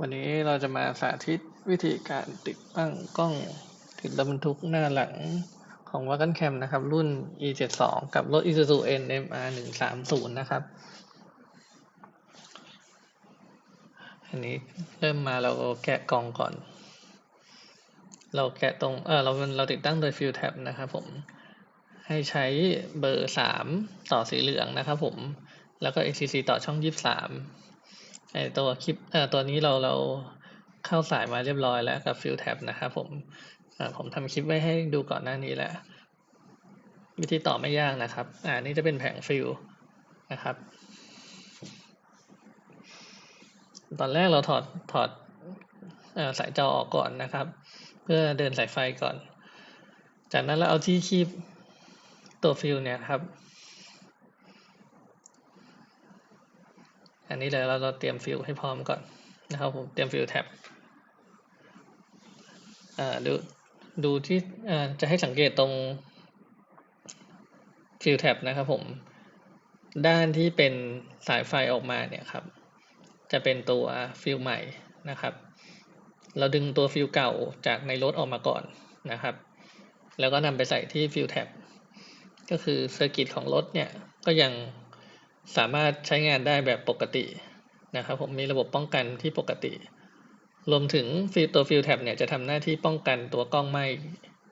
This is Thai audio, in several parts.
วันนี้เราจะมาสาธิตวิธีการติดตั้งกล้องติดรถบรรทุกหน้าหลังของ w a g o n Cam นะครับ รุ่น E72 กับรถ Isuzu NMR 130 นะครับ อันนี้เริ่มมาเราแกะกล่องก่อน เราแกะตรงเออเราเราติดตั้งโดย Fill Tab นะครับผม ให้ใช้เบอร์สามต่อสีเหลืองนะครับผม แล้วก็ ACC ต่อช่องยี่สาม ไอตัวคลิปเอ่อตัวนี้เราเราเข้าสายมาเรียบร้อยแล้วกับฟิลแท็บนะครับผมผมทำคลิปไว้ให้ดูก่อนหน้านี้แล้ว วิธีต่อไม่ยากนะครับอ่านี่จะเป็นแผงฟิลนะครับ ตอนแรกเราถอดถอดสายจอออกก่อนนะครับ เพื่อเดินสายไฟก่อน จากนั้นเราเอาที่คีบตัวฟิลเนี่ยครับ อันนี้เลยเราเราเตรียมฟิลให้พร้อมก่อนนะครับผมเตรียมฟิลแท็บดูดูที่จะให้สังเกตตรงฟิลแท็บนะครับผมด้านที่เป็นสายไฟออกมาเนี่ยครับ จะเป็นตัวฟิลใหม่นะครับ เราดึงตัวฟิลเก่าจากในรถออกมาก่อนนะครับ แล้วก็นำไปใส่ที่ฟิลแท็บก็คือเซอร์กิตของรถเนี่ยก็ยัง สามารถใช้งานได้แบบปกตินะครับผมมีระบบป้องกันที่ปกติ รวมถึงฟิลตัวฟิลแท็บเนี่ยจะทำหน้าที่ป้องกันตัวกล้องไหม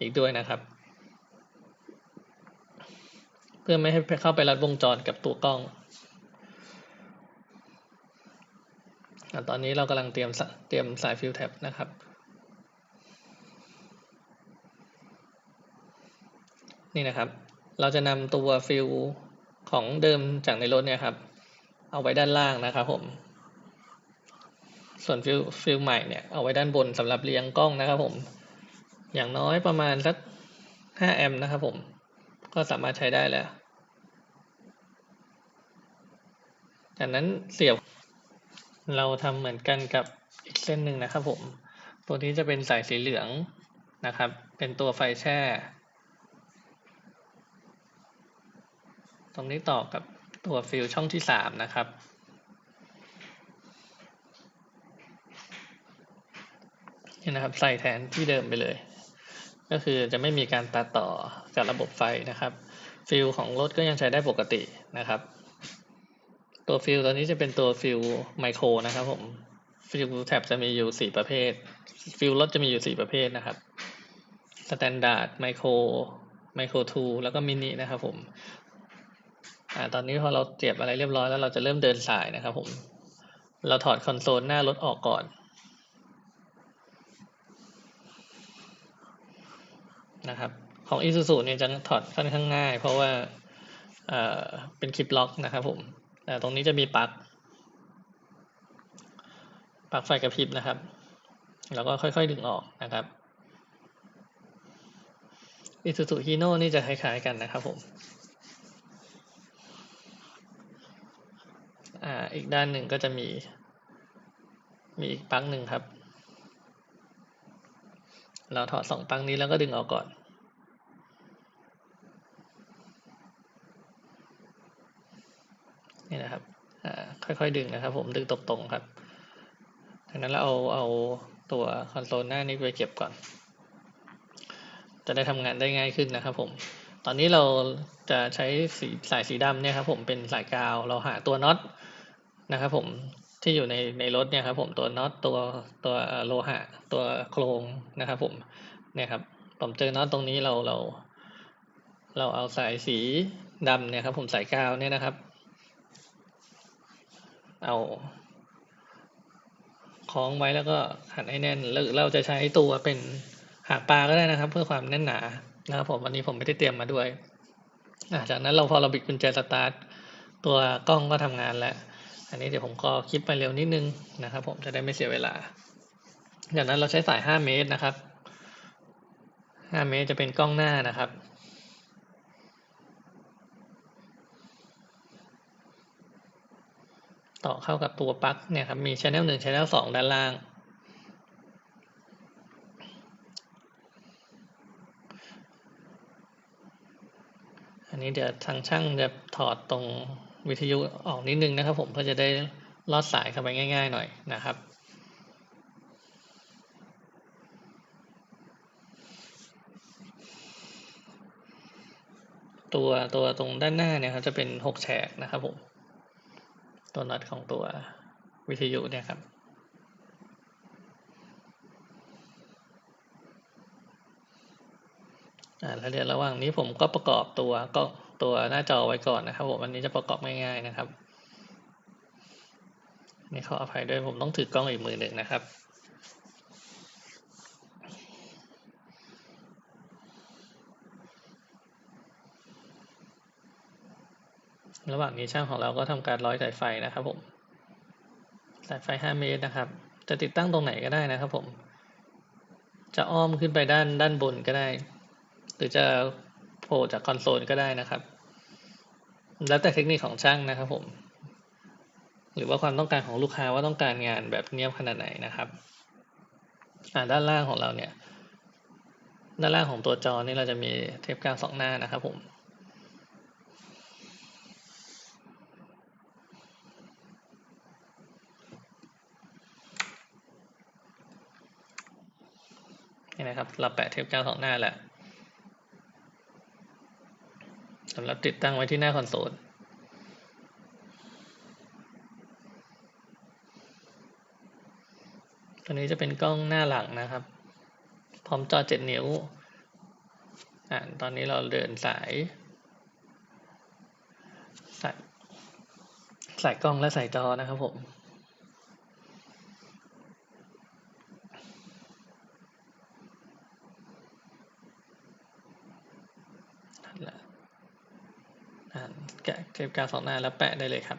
อีกด้วยนะครับ เพื่อไม่ให้เข้าไปรัดวงจรกับตัวกล้องตอนนี้เรากำลังเตรียมเตรียมสายฟิลแท็บนะครับ นี่นะครับ เราจะนำตัวฟิล ของเดิมจากในรถเนี่ยครับ เอาไว้ด้านล่างนะครับผม ส่วนฟิลฟิลใหม่เนี่ยเอาไว้ด้านบนสำหรับเรียงกล้องนะครับผม อย่างน้อยประมาณสัก5แอมป์นะครับผม ก็สามารถใช้ได้แล้ว จากนั้นเสียบ เราทำเหมือนกันกับอีกเส้นหนึ่งนะครับผม ตัวนี้จะเป็นสายสีเหลืองนะครับ เป็นตัวไฟแช่ ตรงนี้ต่อกับตัวฟิลช่องที่สามนะครับ นี่นะครับใส่แทนที่เดิมไปเลย ก็คือจะไม่มีการตัดต่อกับระบบไฟนะครับฟิลของรถก็ยังใช้ได้ปกตินะครับ ตัวฟิลตัวนี้จะเป็นตัวฟิลไมโครนะครับผมฟิลแท็บจะมีอยู่สี่ประเภท ฟิลรถจะมีอยู่สี่ประเภทนะครับสแตนดาร์ดไมโครไมโครทูแล้วก็มินินะครับผม อ่าตอนนี้พอเราเจ็บอะไรเรียบร้อยแล้วเราจะเริ่มเดินสายนะครับผม เราถอดคอนโซลหน้ารถออกก่อนนะครับของ Isuzu เนี่ยจะถอดค่อนข้างง่าย เพราะว่าเอ่อเป็นคลิปล็อกนะครับผมแต่ตรงนี้จะมีปลั๊กปลั๊กไฟกระพริบนะครับ แล้วก็ค่อยๆดึงออกนะครับ Isuzu Hino นี่จะคล้ายๆกันนะครับผม อ่าอีกด้านหนึ่งก็จะมี มีอีกปลั๊กหนึ่งครับ เราถอดสองปลั๊กนี้แล้วก็ดึงออกก่อนนี่นะครับค่อยๆดึงนะครับผมดึงตรงๆครับดังนั้นเราเอาเอาตัวคอนโซลหน้านี้ไปเก็บก่อน จะได้ทำงานได้ง่ายขึ้นนะครับผม ตอนนี้เราจะใช้สีสายสีดำเนี่ยครับผมเป็นสายกาว เราหาตัวน็อต นะครับผมที่อยู่ในในรถเนี่ยครับผมตัวน็อตตัวตัวโลหะ ตัวโครงนะครับผมเนี่ยครับผมเจอน็อตตรงนี้เราเรา เราเอาสายสีดำเนี่ยครับผมสายกาวเนี่ยนะครับ เอาคล้องไว้แล้วก็ขันให้แน่นหรือเราจะใช้ตัวเป็นหางปลาก็ได้นะครับ เพื่อความแน่นหนานะครับผมวันนี้ผมไม่ได้เตรียมมาด้วยจากนั้นเราพอเราบิดกุญแจสตาร์ทตัวกล้องก็ทำงานแล้ว อันนี้เดี๋ยวผมก็คลิปไปเร็วนิดนึงนะครับ ผมจะได้ไม่เสียเวลาจากนั้นเราใช้สาย 5 เมตรนะครับ 5 เมตรจะเป็นกล้องหน้านะครับ ต่อเข้ากับตัวปลั๊กเนี่ยครับ มีชแนลหนึ่งชแนลสองด้านล่าง อันนี้เดี๋ยวทางช่างจะถอดตรง วิทยุออกนิดนึงนะครับ ผมเพื่อจะได้ลอดสายเข้าไปง่าย ๆ หน่อยนะครับ ตัวตัวตรงด้านหน้าเนี่ยครับจะเป็นหกแฉกนะครับผมตัวน็อตของตัววิทยุเนี่ยครับแล้วเดี๋ยวระหว่างนี้ผมก็ประกอบตัวก็ ตัวหน้าจอไว้ก่อนนะครับผมอันนี้จะประกอบง่ายๆนะครับนี่ขออภัยด้วยผมต้องถือกล้องอีกมือหนึ่งนะครับระหว่างนี้ช่างของเราก็ทำการร้อยสายไฟนะครับผมสายไฟ 5 เมตรนะครับ จะติดตั้งตรงไหนก็ได้นะครับผม จะอ้อมขึ้นไปด้านด้านบนก็ได้ หรือจะ โผล่จากคอนโซลก็ได้นะครับ แล้วแต่เทคนิคของช่างนะครับผม หรือว่าความต้องการของลูกค้าว่าต้องการงานแบบเนียบขนาดไหนนะครับอ่าด้านล่างของเราเนี่ย ด้านล่างของตัวจอนี่เราจะมีเทปกาวสองหน้านะครับผมนี่นะครับ เราแปะเทปกาวสองหน้าแหละสำหรับติดตั้งไว้ที่หน้าคอนโซลตัวนี้จะเป็นกล้องหน้าหลังนะครับ พร้อมจอเจ็ดนิ้วอ่าตอนนี้เราเดินสายสายสายกล้องและสายจอนะครับผม แกะ เทปกาวสองหน้าแล้วแปะได้เลยครับ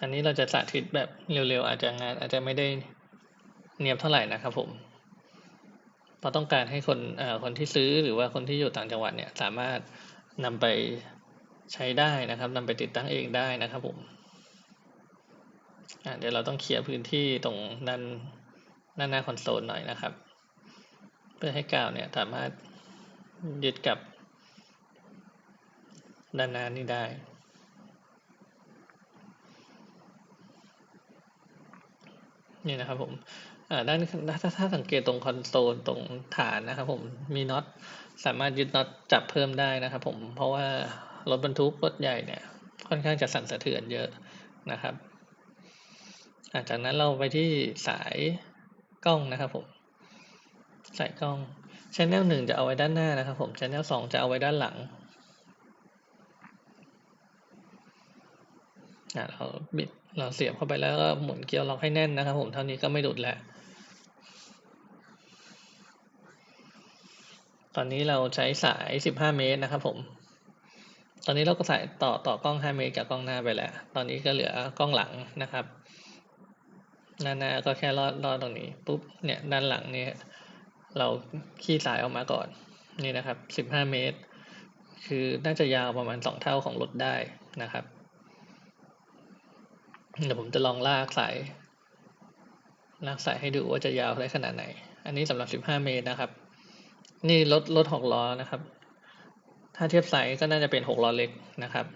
อันนี้เราจะสาธิตแบบเร็วๆ อาจจะงานอาจจะไม่ได้เนียบเท่าไหร่นะครับผมเราต้องการให้คนคนที่ซื้อหรือว่าคนที่อยู่ต่างจังหวัดเนี่ยสามารถนำไปใช้ได้นะครับนำไปติดตั้งเองได้นะครับผมเดี๋ยวเราต้องเคลียร์พื้นที่ตรงด้านด้านหน้าคอนโซลหน่อยนะครับ พื่อให้กาวเนี่ยสามารถยึดกับด้านหน้านี้ได้ นี่นะครับผมด้านถ้าถ้าสังเกตตรงคอนโซลตรงฐานนะครับผมมีน็อตสามารถยึดน็อตจับเพิ่มได้นะครับผมเพราะว่ารถบรรทุกรถใหญ่เนี่ยค่อนข้างจะสั่นสะเทือนเยอะนะครับจากนั้นเราไปที่สายกล้องนะครับผม ใส่กล้องชแนลหนึ่งจะเอาไว้ด้านหน้านะครับผมชแนลสองจะเอาไว้ด้านหลังเราบิดเราเสียบเข้าไปแล้วก็หมุนเกลียวล็อกให้แน่นนะครับผมเท่านี้ก็ไม่หลุดแล้ว ตอนนี้เราใช้สาย 15 เมตรนะครับผม ตอนนี้เราก็ใส่ต่อต่อกล้อง 5 เมตรกับกล้องหน้าไปแล้ว ตอนนี้ก็เหลือกล้องหลังนะครับหน้าหน้าก็แค่ลอดลอดตรงนี้ปุ๊บเนี่ยด้านหลังเนี่ย เราขี้สายออกมาก่อนนี่นะครับสิบห้าเมตร คือน่าจะยาวประมาณสองเท่าของรถได้นะครับเดี๋ยวผมจะลองลากสายลากสายให้ดูว่าจะยาวได้ขนาดไหน อันนี้สำหรับสิบห้าเมตรนะครับ นี่รถรถหกล้อนะครับ ถ้าเทียบสายก็น่าจะเป็นหกล้อเล็กนะครับ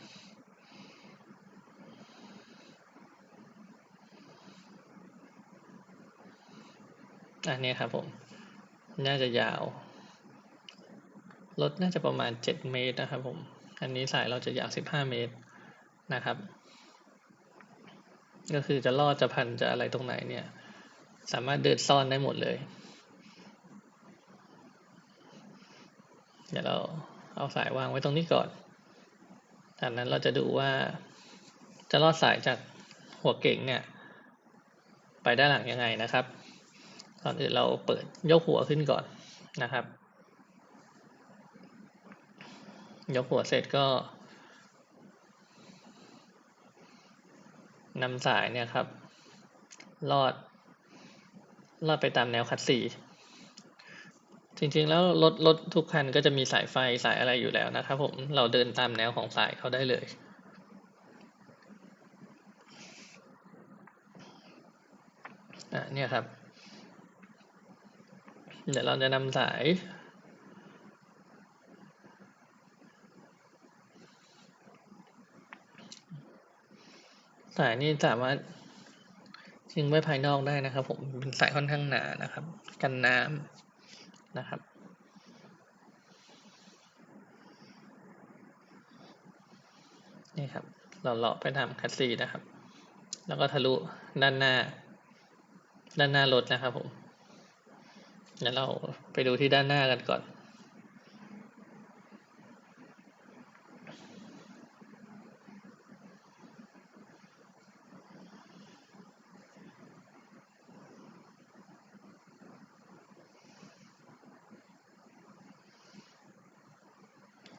อันนี้ครับผม น่าจะยาว รถน่าจะประมาณเจ็ดเมตรนะครับผม อันนี้สายเราจะยาวสิบห้าเมตรนะครับ ก็คือจะลอดจะพันจะอะไรตรงไหนเนี่ย สามารถเดินซ่อนได้หมดเลย เดี๋ยวเราเอาสายวางไว้ตรงนี้ก่อน จากนั้นเราจะดูว่าจะลอดสายจากหัวเก่งเนี่ย ไปด้านหลังยังไงนะครับ ก่อนอื่นเราเปิดยกหัวขึ้นก่อนนะครับ ยกหัวเสร็จก็นำสายเนี่ยครับ ลอด ลอดไปตามแนวคัดสีจริงๆแล้วรถรถทุกคันก็จะมีสายไฟสายอะไรอยู่แล้วนะครับผมเราเดินตามแนวของสายเขาได้เลยอะเนี่ยครับ เดี๋ยวเราจะนำสายสายนี้สามารถทิ้งไว้ภายนอกได้นะครับ ผมเป็นสายค่อนข้างหนานะครับ กันน้ำนะครับ นี่ครับ เราเลาะไปตามคัสซีนะครับ แล้วก็ทะลุด้านหน้า ด้านหน้ารถนะครับผม เดี๋ยวเราไปดูที่ด้านหน้ากันก่อน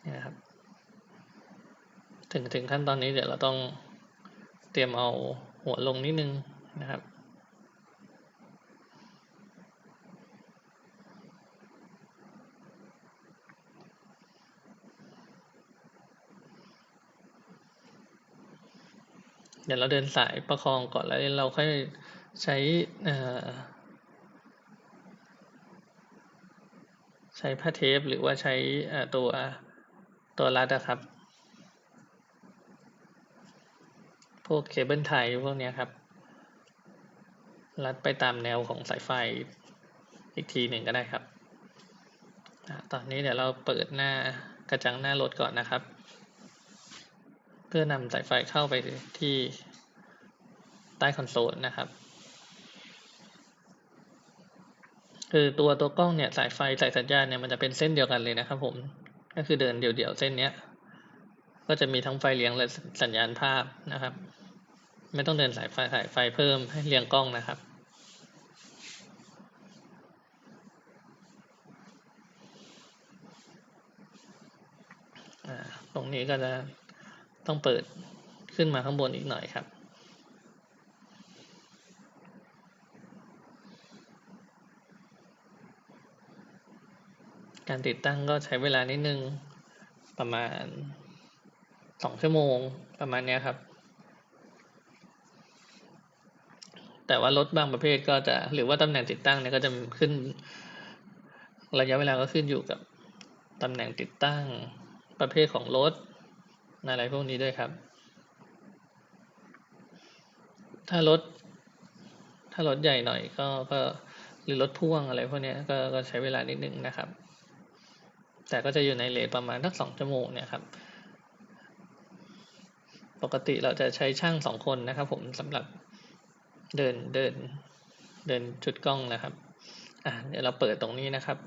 นี่นะครับ ถึงถึงขั้นตอนนี้เดี๋ยวเราต้องเตรียมเอาหัวลงนิดนึงนะครับ เดี๋ยวเราเดินสายประคองก่อนแล้วเราค่อยใช้ใช้ผ้าเทปหรือว่าใช้ตัวตัวรัดอะครับ พวกเคเบิลไทยพวกเนี้ยครับ รัดไปตามแนวของสายไฟอีกทีหนึ่งก็ได้ครับ ตอนนี้เดี๋ยวเราเปิดหน้ากระจังหน้ารถก่อนนะครับ พื่อนำสายไฟเข้าไปที่ใต้คอนโซลนะครับคือตัวตัวกล้องเนี่ยสายไฟสายสัญญาณเนี่ยมันจะเป็นเส้นเดียวกันเลยนะครับผมก็คือเดินเดี่ยวๆเส้นเนี้ยก็จะมีทั้งไฟเลี้ยงและสัญญาณภาพนะครับ ไม่ต้องเดินสายไฟสายไฟเพิ่มให้เรียงกล้องนะครับ ตรงนี้ก็จะ ต้องเปิดขึ้นมาข้างบนอีกหน่อยครับ การติดตั้งก็ใช้เวลานิดนึงประมาณสองชั่วโมงประมาณนี้ครับ แต่ว่ารถบางประเภทก็จะหรือว่าตำแหน่งติดตั้งเนี่ยก็จะขึ้น ระยะเวลาก็ขึ้นอยู่กับตำแหน่งติดตั้งประเภทของรถ อะไรพวกนี้ด้วยครับ ถ้ารถ ถ้ารถใหญ่หน่อยก็ก็หรือรถพ่วงอะไรพวกนี้ก็ก็ใช้เวลานิดนึงนะครับ แต่ก็จะอยู่ในเลทประมาณสักสองชั่วโมงเนี่ยครับ ปกติเราจะใช้ช่างสองคนนะครับผมสำหรับเดินเดินเดินชุดกล้องนะครับ อะเดี๋ยวเราเปิดตรงนี้นะครับ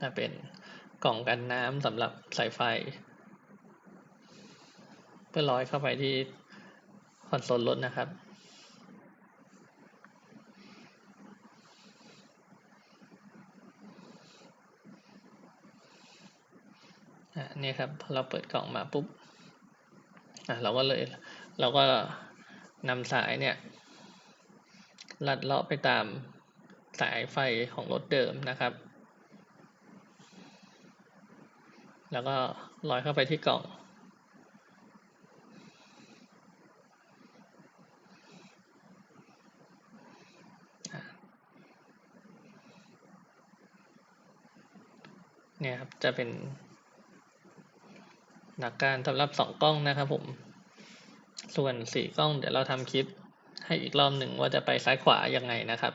จะเป็นกล่องกันน้ำสำหรับสายไฟ เพื่อร้อยเข้าไปที่คอนโซลรถนะครับอะนี่ครับพอเราเปิดกล่องมาปุ๊บอะเราก็เลยเราก็นำสายเนี่ยลัดเลาะไปตามสายไฟของรถเดิมนะครับ แล้วก็ลอยเข้าไปที่กล่อง เนี่ยครับ จะเป็นหลักการสำหรับสองกล้องนะครับผม ส่วนสี่กล้องเดี๋ยวเราทำคลิปให้อีกรอบหนึ่งว่าจะไปซ้ายขวายังไงนะครับ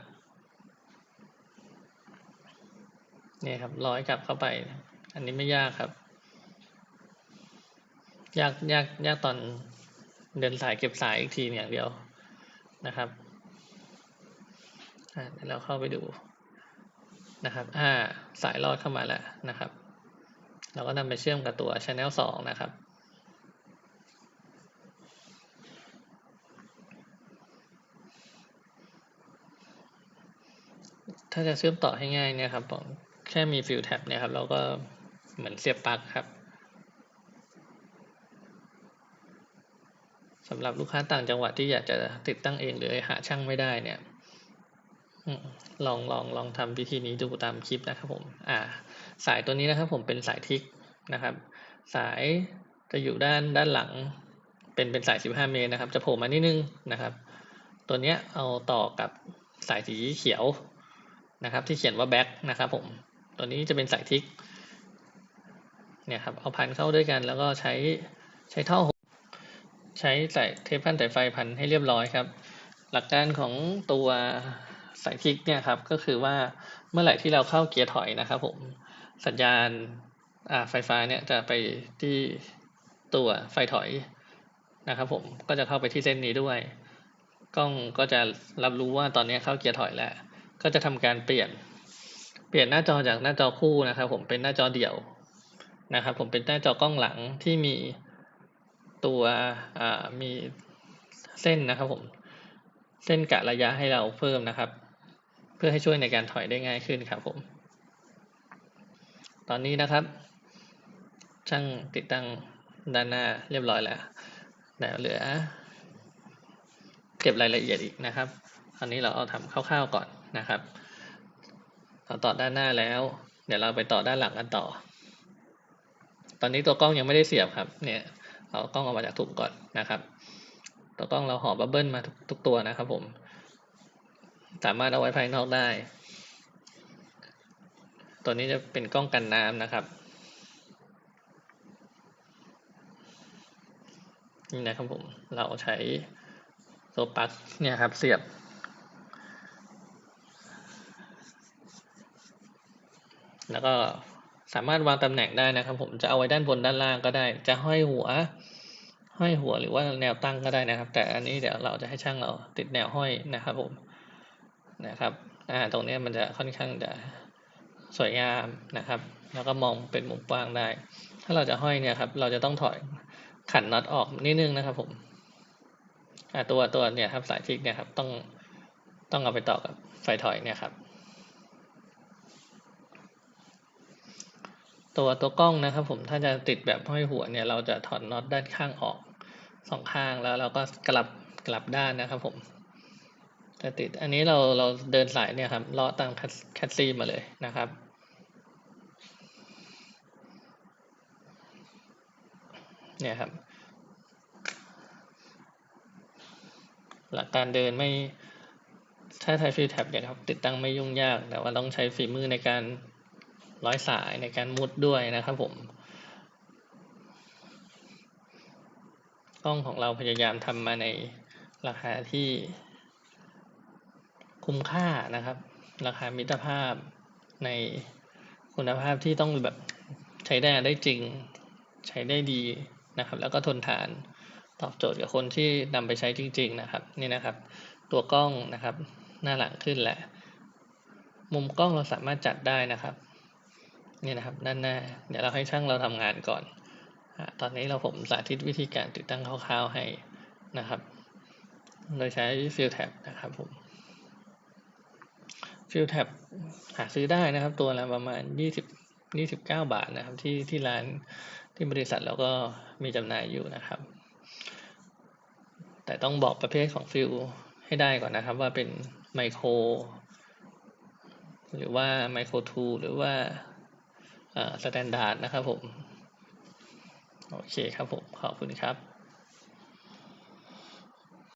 เนี่ยครับร้อยกลับเข้าไป อันนี้ไม่ยากครับ ยากยากยากตอนเดินสายเก็บสายอีกทีอย่างเดียวนะครับเดี๋ยวเราเข้าไปดูนะครับ อ่า สายรอดเข้ามาแล้วนะครับ เราก็นำไปเชื่อมกับตัว Channel 2 นะครับ ถ้าจะเชื่อมต่อให้ง่ายเนี่ยครับผมแค่มีฟิลแท็บเนี่ยครับเราก็เหมือนเสียบปลั๊กครับสำหรับลูกค้าต่างจังหวัดที่อยากจะติดตั้งเองหรือหาช่างไม่ได้เนี่ย ลองลองลองทำวิธีนี้ดูตามคลิปนะครับผม อ่า สายตัวนี้นะครับผมเป็นสายทิกนะครับ สายจะอยู่ด้านด้านหลัง เป็นเป็นสาย 15 เมตรนะครับ จะโผล่มานิดนึงนะครับ ตัวเนี้ยเอาต่อกับสายสีเขียวนะครับ ที่เขียนว่าแบ็คนะครับผม ตัวนี้จะเป็นสายทิกเนี่ยครับ เอาพันเข้าด้วยกัน แล้วก็ใช้ใช้ท่อใช้สายเทปพันสายไฟพันให้เรียบร้อยครับ หลักการของตัว สายคลิกเนี่ยครับก็คือว่าเมื่อไหร่ที่เราเข้าเกียร์ถอยนะครับผมสัญญาณไฟฟ้าเนี่ยจะไปที่ตัวไฟถอยนะครับผมก็จะเข้าไปที่เส้นนี้ด้วย กล้องก็จะรับรู้ว่าตอนนี้เข้าเกียร์ถอยแล้ว ก็จะทำการเปลี่ยน เปลี่ยนหน้าจอจากหน้าจอคู่นะครับผมเป็นหน้าจอเดี่ยวนะครับผมเป็นหน้าจอกล้องหลังที่มีตัวมีเส้นนะครับผมเส้นกะระยะให้เราเพิ่มนะครับ เพื่อให้ช่วยในการถอยได้ง่ายขึ้นครับผม ตอนนี้นะครับ ช่างติดตั้งด้านหน้าเรียบร้อยแล้วแล้วเหลือ เก็บรายละเอียดอีกนะครับอันนี้เราเอาทำคร่าวๆก่อนนะครับเราต่อด้านหน้าแล้ว เดี๋ยวเราไปต่อด้านหลังกันต่อ ตอนนี้ตัวกล้องยังไม่ได้เสียบครับ เนี่ยเอากล้องออกมาจากถุงก่อนนะครับ ตัวกล้องเราห่อบับเบิ้ลมาทุกตัวนะครับผม สามารถเอาไว้ภายนอกได้ ตัวนี้จะเป็นกล้องกันน้ำนะครับ นี่นะครับผม เราใช้ตัวปลั๊กเนี่ยครับเสียบ แล้วก็สามารถวางตำแหน่งได้นะครับ ผมจะเอาไว้ด้านบนด้านล่างก็ได้ จะห้อยหัว ห้อยหัวหรือว่าแนวตั้งก็ได้นะครับ แต่อันนี้เดี๋ยวเราจะให้ช่างเราติดแนวห้อยนะครับผม นะครับอ่าตรงนี้มันจะค่อนข้างจะสวยงามนะครับ แล้วก็มองเป็นมุมกว้างได้ ถ้าเราจะห้อยเนี่ยครับ เราจะต้องถอยขันน็อตออกนิดนึงนะครับ ผมอ่าตัวตัวเนี่ยครับสายคลิกเนี่ยครับต้องต้องเอาไปต่อกับไฟถอยเนี่ยครับ ตัวตัวกล้องนะครับ ผมถ้าจะติดแบบห้อยหัวเนี่ยเราจะถอดน็อตด้านข้างออกสองข้างแล้วเราก็กลับกลับด้านนะครับ ผม จะติด อันนี้เราเราเดินสายเนี่ยครับเลาะตั้งแคสซีมาเลยนะครับ เนี่ยครับ หลักการเดินไม่ถ้าใช้ฟิลแท็บเนี่ยครับ ติดตั้งไม่ยุ่งยาก แต่ว่าต้องใช้ฝีมือในการร้อยสายในการมุดด้วยนะครับผมกล้องของเราพยายามทำมาในราคาที่ คุ้มค่านะครับ ราคามิตรภาพในคุณภาพที่ต้องแบบใช้ได้ได้จริงใช้ได้ดีนะครับ แล้วก็ทนทานตอบโจทย์กับคนที่นำไปใช้จริง ๆ นะครับ นี่นะครับ ตัวกล้องนะครับ หน้าหลังขึ้นแหละมุมกล้องเราสามารถจัดได้นะครับนี่นะครับด้านหน้า เดี๋ยวเราให้ช่างเราทำงานก่อนตอนนี้เราผมสาธิตวิธีการติดตั้งคร่าวๆให้นะครับ โดยใช้ฟิลแท็บนะครับผม ฟิลแท็บหาซื้อได้นะครับ ตัวละประมาณยี่สิบยี่สิบเก้าบาทนะครับ ที่ที่ร้านที่บริษัทเราก็มีจำหน่ายอยู่นะครับ แต่ต้องบอกประเภทของฟิลให้ได้ก่อนนะครับ ว่าเป็นไมโครหรือว่าไมโครทูหรือว่าสแตนดาร์ดนะครับผม โอเคครับผม ขอบคุณครับ